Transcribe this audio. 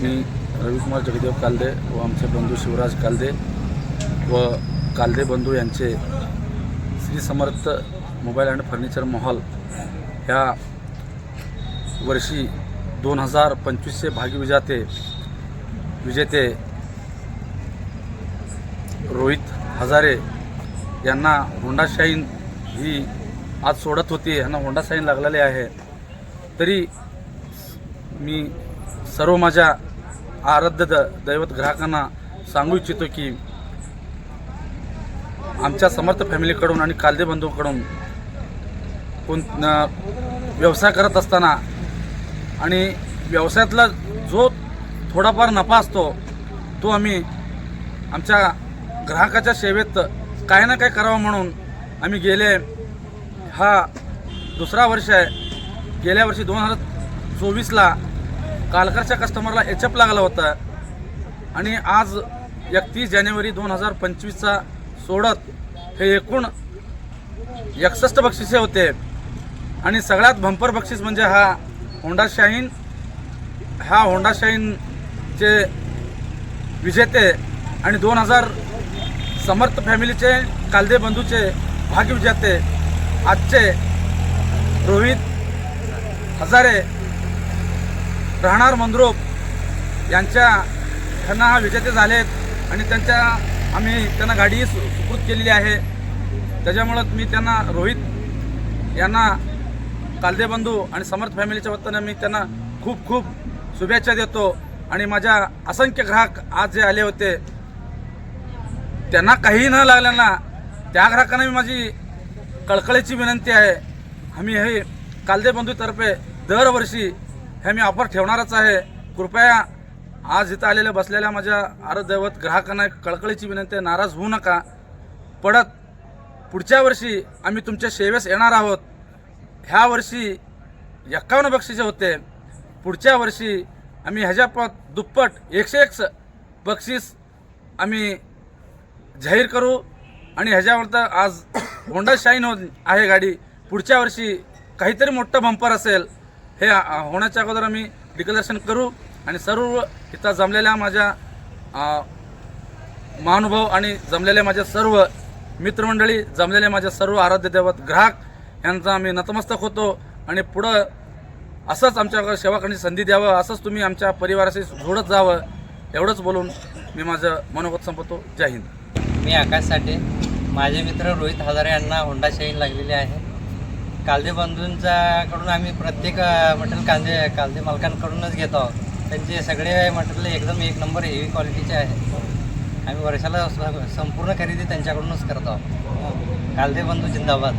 मी रविकुमार जगदेव कालदे व आमचे बंधू शिवराज कालदे व कालदे बंधू यांचे Shri Samarth mobile and furniture mall ह्या वर्षी दोन हजार पंचवीसचे भागविजाते विजेते रोहित हजारे यांना होंडा शाईन ही आज सोडत होती. यांना होंडा शाईन लागलेले आहे. तरी मी सर्व माझ्या आराध्य द दैवत ग्राहकांना सांगू इच्छितो की आमच्या समर्थ फॅमिलीकडून आणि कालदे बंधूकडून कोण व्यवसाय करत असताना आणि व्यवसायातला जो थोडाफार नफा असतो तो आम्ही आमच्या ग्राहकाच्या सेवेत काही ना काही करावं म्हणून आम्ही गेले. हा दुसरा वर्ष आहे. गेल्या वर्षी दोन हजार चोवीसला कालकरच्या कस्टमरला एच लागला होता. आणि आज एकतीस जानेवारी दोन हजार पंचवीसचा सोडत हे एकूण एकसष्ट बक्षिसे होते. आणि सगळ्यात भंपर बक्षीस म्हणजे हा होंडाशाईन हा होंडाशाईनचे विजेते आणि दोन हजार समर्थ फॅमिलीचे कालदे बंधूचे भाग्यविजेते आजचे रोहित हजारे राहणार मंद्रोप. यांच्या त्यांना हा विजेते झालेत आणि त्यांच्या आम्ही त्यांना गाडी सु सुकृत केलेली आहे. त्याच्यामुळं मी त्यांना रोहित यांना कालदे बंधू आणि समर्थ फॅमिलीच्या वतीनं मी त्यांना खूप खूप शुभेच्छा देतो. आणि माझ्या असंख्य ग्राहक आज जे आले होते त्यांना काही न लागल्याना त्या ग्राहकांना मी माझी कळकळीची विनंती आहे. आम्ही हे कालदे बंधूतर्फे दरवर्षी हे मी ऑफर ठेवणारच आहे. कृपया आज इथं आलेल्या बसलेल्या माझ्या आरदैवत ग्राहकांना एक कळकळीची विनंती आहे. नाराज होऊ नका. पडत पुढच्या वर्षी आम्ही तुमच्या सेवेस येणार आहोत. ह्या वर्षी एक्कावन्न बक्षिसे होते पुढच्या वर्षी आम्ही ह्याच्या पट दुप्पट एकशे एक बक्षीस आम्ही जाहीर करू आणि ह्याच्यावर तर आज होंडा शाईन हो आहे गाडी. पुढच्या वर्षी काहीतरी मोठं बंपर असेल. हे होण्याच्या अगोदर आम्ही डिक्लेरेशन करू आणि सर्व इथं जमलेल्या माझ्या महानुभाव आणि जमलेल्या माझ्या सर्व मित्रमंडळी जमलेल्या माझ्या सर्व आराध्य दैवत ग्राहक यांचा आम्ही नतमस्तक होतो आणि पुढं असंच आमच्याकडे सेवा करण्याची संधी द्यावं असंच तुम्ही आमच्या परिवाराशी जोडत जावं एवढंच बोलून मी माझं मनोगत संपवतो. जय हिंद. मी आकाश साठे. माझे मित्र रोहित हजारे यांना होंडा शाईन लागलेली आहे. कालदे बंधूंच्याकडून आम्ही प्रत्येक मटेरियल कांदे कालदे मालकांकडूनच घेतो आहोत. त्यांचे सगळे मटेरियल एकदम एक नंबर हेवी क्वालिटीचे आहे. आम्ही वर्षाला संपूर्ण खरेदी त्यांच्याकडूनच करतो आहोत. कालदे बंधू जिंदाबाद.